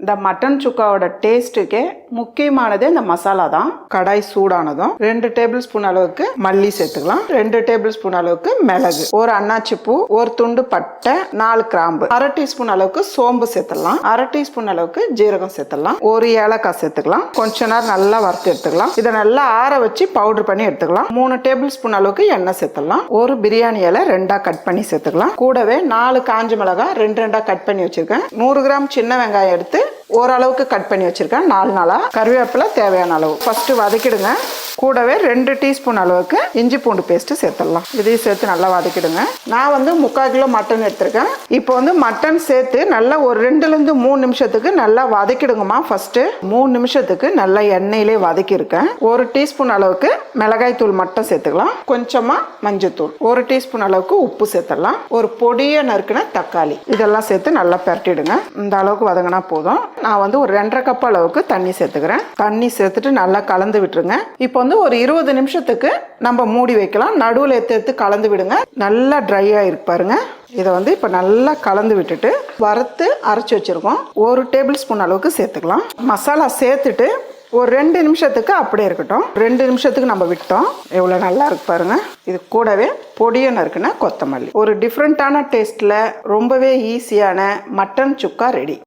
இந்த மட்டன் சுக்காவோட டேஸ்ட்டுக்கே முக்கியமானது இந்த மசாலா தான். கடாய் சூடானதும் ரெண்டு டேபிள் ஸ்பூன் அளவுக்கு மல்லி சேர்த்துக்கலாம். ரெண்டு டேபிள் ஸ்பூன் அளவுக்கு மிளகு. ஒரு அன்னாச்சி பூ ஒரு துண்டு பட்டை நாலு கிராம்பு. அரை டீஸ்பூன் அளவுக்கு சோம்பு சேர்த்துடலாம். அரை டீஸ்பூன் அளவுக்கு ஜீரகம் சேர்த்துடலாம். ஒரு ஏலக்காய் சேர்த்துக்கலாம். கொஞ்ச நேரம் நல்லா வறுத்து எடுத்துக்கலாம். இதை நல்லா ஆற வச்சு பவுடர் பண்ணி எடுத்துக்கலாம். மூணு டேபிள் ஸ்பூன் அளவுக்கு எண்ணெய் சேர்த்துடலாம். ஒரு பிரியாணி இலை ரெண்டா கட் பண்ணி சேர்த்துக்கலாம். கூடவே நாலு காஞ்ச மிளகாய் ரெண்டு ரெண்டா கட் பண்ணி வச்சிருக்கேன். நூறு கிராம் சின்ன வெங்காயம் எடுத்து ஓரளவுக்கு கட் பண்ணி வச்சுருக்கேன். நாலு நாளாக கருவேப்பிலை தேவையான அளவு. ஃபஸ்ட்டு வதக்கிடுங்க. கூடவே ரெண்டு டீஸ்பூன் அளவுக்கு இஞ்சி பூண்டு பேஸ்ட் சேர்த்துடலாம். இதையும் சேர்த்து நல்லா வதக்கிடுங்க. நான் வந்து முக்கால் கிலோ மட்டன் எடுத்திருக்கேன். இப்போ வந்து மட்டன் சேர்த்து நல்லா ஒரு ரெண்டுலேருந்து மூணு நிமிஷத்துக்கு நல்லா வதக்கிடுங்கம்மா ஃபர்ஸ்ட் மூணு நிமிஷத்துக்கு நல்லா எண்ணெயிலே வதக்கியிருக்கேன். ஒரு டீஸ்பூன் அளவுக்கு மிளகாய் தூள் மட்டும் சேர்த்துக்கலாம். கொஞ்சமா மஞ்சத்தூள். ஒரு டீஸ்பூன் அளவுக்கு உப்பு சேர்த்துடலாம். ஒரு பொடியை நறுக்கின தக்காளி. இதெல்லாம் சேர்த்து நல்லா பரட்டிடுங்க. இந்த அளவுக்கு வதங்கினா போதும். நான் வந்து ஒரு ரெண்டரை கப் அளவுக்கு தண்ணி சேர்த்துக்கிறேன். தண்ணி சேர்த்துட்டு நல்லா கலந்து விட்டுருங்க. இப்போ வந்து வந்து ஒரு இருபது நிமிஷத்துக்கு நம்ம மூடி வைக்கலாம். நடுவில் எடுத்து எடுத்து கலந்து விடுங்க. நல்லா ட்ரை ஆகிருக்கு பாருங்க. இதை வந்து இப்போ நல்லா கலந்து விட்டுட்டு வறுத்து அரைச்சி வச்சிருக்கோம். ஒரு டேபிள் ஸ்பூன் அளவுக்கு சேர்த்துக்கலாம். மசாலா சேர்த்துட்டு ஒரு ரெண்டு நிமிஷத்துக்கு அப்படியே இருக்கட்டும். ரெண்டு நிமிஷத்துக்கு நம்ம விட்டோம். எவ்வளோ நல்லா இருக்கு பாருங்க. இது கூடவே பொடியன் இருக்குன்னா கொத்தமல்லி. ஒரு டிஃப்ரெண்ட்டான டேஸ்ட்டில் ரொம்பவே ஈஸியான மட்டன் சுக்கா ரெடி